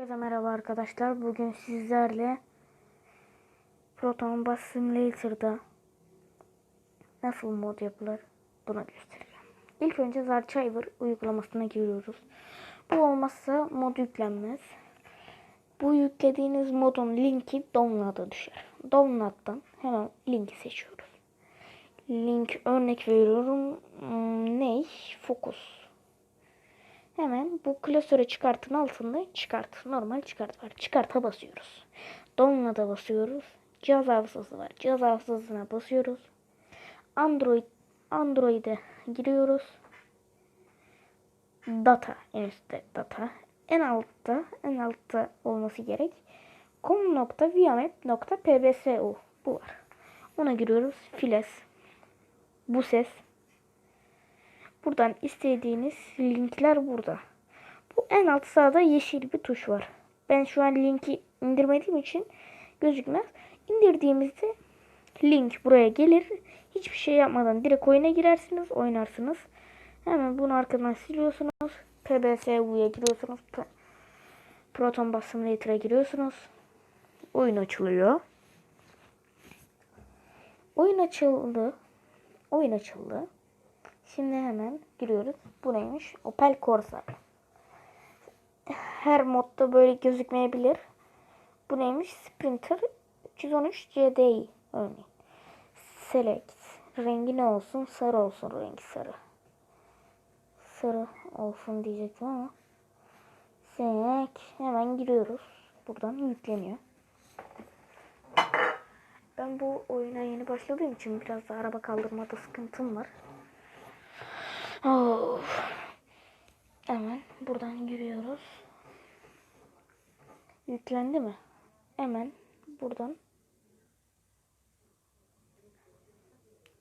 Herkese merhaba arkadaşlar. Bugün sizlerle Proton Bus Simulator'da nasıl mod yapılır bunu göstereceğim. İlk önce Zarchiver uygulamasına giriyoruz. Bu olmazsa mod yüklenmez. Bu yüklediğiniz modun linki download'a düşer. Download'dan hemen linki seçiyoruz. Link örnek veriyorum. Hmm, ne? Focus. Hemen bu klasöre çıkartın altında çıkart. Normal çıkart var. Çıkarta basıyoruz. Download'a basıyoruz. Cihaz hafızası var. Cihaz hafızasına basıyoruz. Android Android'e giriyoruz. Data en üstte data. En altta en altta olması gerek. com.viamet.pbsu bu var. Ona giriyoruz. Files. Bu ses. Buradan istediğiniz linkler burada. Bu en alt sağda yeşil bir tuş var. Ben şu an linki indirmediğim için gözükmez. İndirdiğimizde link buraya gelir. Hiçbir şey yapmadan direkt oyuna girersiniz, oynarsınız. Hemen bunu arkadan siliyorsunuz. PBSU'ya giriyorsunuz. Proton Bus Simulator'a giriyorsunuz. Oyun açılıyor. Oyun açıldı. Oyun açıldı. Şimdi hemen giriyoruz. Bu neymiş? Opel Corsa. Her modda böyle gözükmeyebilir. Bu neymiş? Sprinter 313 CDI örneğin. Select. Rengi ne olsun? Sarı olsun rengi sarı. Sarı olsun diyecektim ama. Select. Hemen giriyoruz. Buradan yükleniyor. Ben bu oyuna yeni başladığım için biraz da araba kaldırmada sıkıntım var. Of. Hemen buradan giriyoruz. Yüklendi mi? Hemen buradan.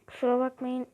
Kusura bakmayın